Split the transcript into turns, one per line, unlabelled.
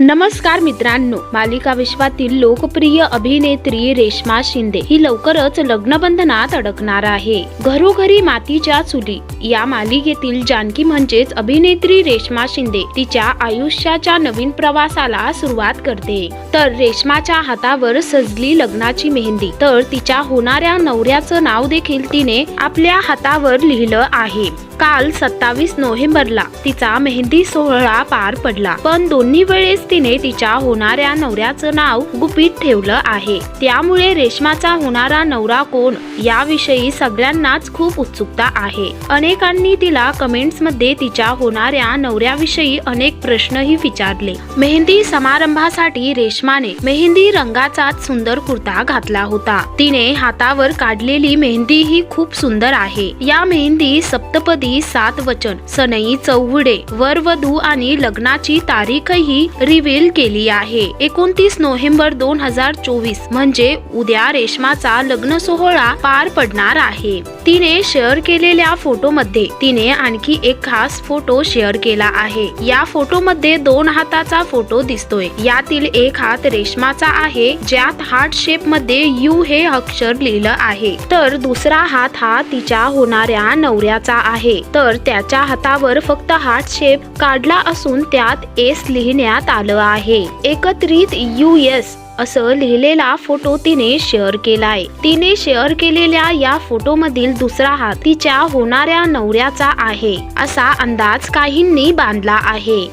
नमस्कार मित्रांनो मालिका विश्वातील लोकप्रिय अभिनेत्री रेश्मा शिंदे ही लवकरच लग्नबंधनात अडकणार आहे. घरोघरी मातीच्या चुली या मालिकेतील जानकी म्हणजेच अभिनेत्री रेश्मा शिंदे तिच्या आयुष्याच्या नवीन प्रवासाला सुरुवात करते. तर रेश्माच्या हातावर सजली लग्नाची मेहंदी तर तिच्या होणाऱ्या नवऱ्याचं नाव देखील तिने आपल्या हातावर लिहिलं आहे. काल सत्तावीस नोव्हेंबरला तिचा मेहंदी सोहळा पार पडला पण दोन्ही वेळेस तिने तिच्या होणाऱ्या नवऱ्याचं नाव गुपित ठेवलं आहे. त्यामुळे रेशमाचा होणारा नवरा कोण? याविषयी सगळ्यांनाच खूप उत्सुकता आहे. अनेकांनी तिला कमेंट्समध्ये तिच्या होणाऱ्या नवऱ्याविषयी अनेक प्रश्नही विचारले. मेहंदी समारंभासाठी रेशमाने मेहंदी रंगाचाच सुंदर कुर्ता घातला होता. तिने हातावर काढलेली मेहंदी ही खूप सुंदर आहे. या मेहंदी सप्तपदी सात वचन सनई चौघडे वर वधू आणि लग्नाची तारीखही रिव्हील केली आहे. एकोणतीस नोव्हेंबर दोन हजार चोवीस म्हणजे उद्या रेशमाचा लग्न सोहळा पार पडणार आहे. तिने शेअर केलेल्या फोटोमध्ये तिने आणखी एक खास फोटो शेअर केला आहे. या फोटोमध्ये दोन हाताचा फोटो दिसतोय. यातील एक हात रेशमाचा आहे ज्यात हार्ट शेपमध्ये यू हे अक्षर लिहिलं आहे. तर दुसरा हात हा तिच्या होणाऱ्या नवऱ्याचा आहे. तर त्याच्या हातावर फक्त हार्ट शेप काढला असून त्यात एस लिहिण्यात आलं आहे. एकत्रित यू एस असं लिहिलेला फोटो तिने शेअर केलाय. तिने शेअर केलेल्या या फोटो मधील दुसरा हात तिच्या होणाऱ्या नवऱ्याचा आहे असा अंदाज काहींनी बांधला आहे.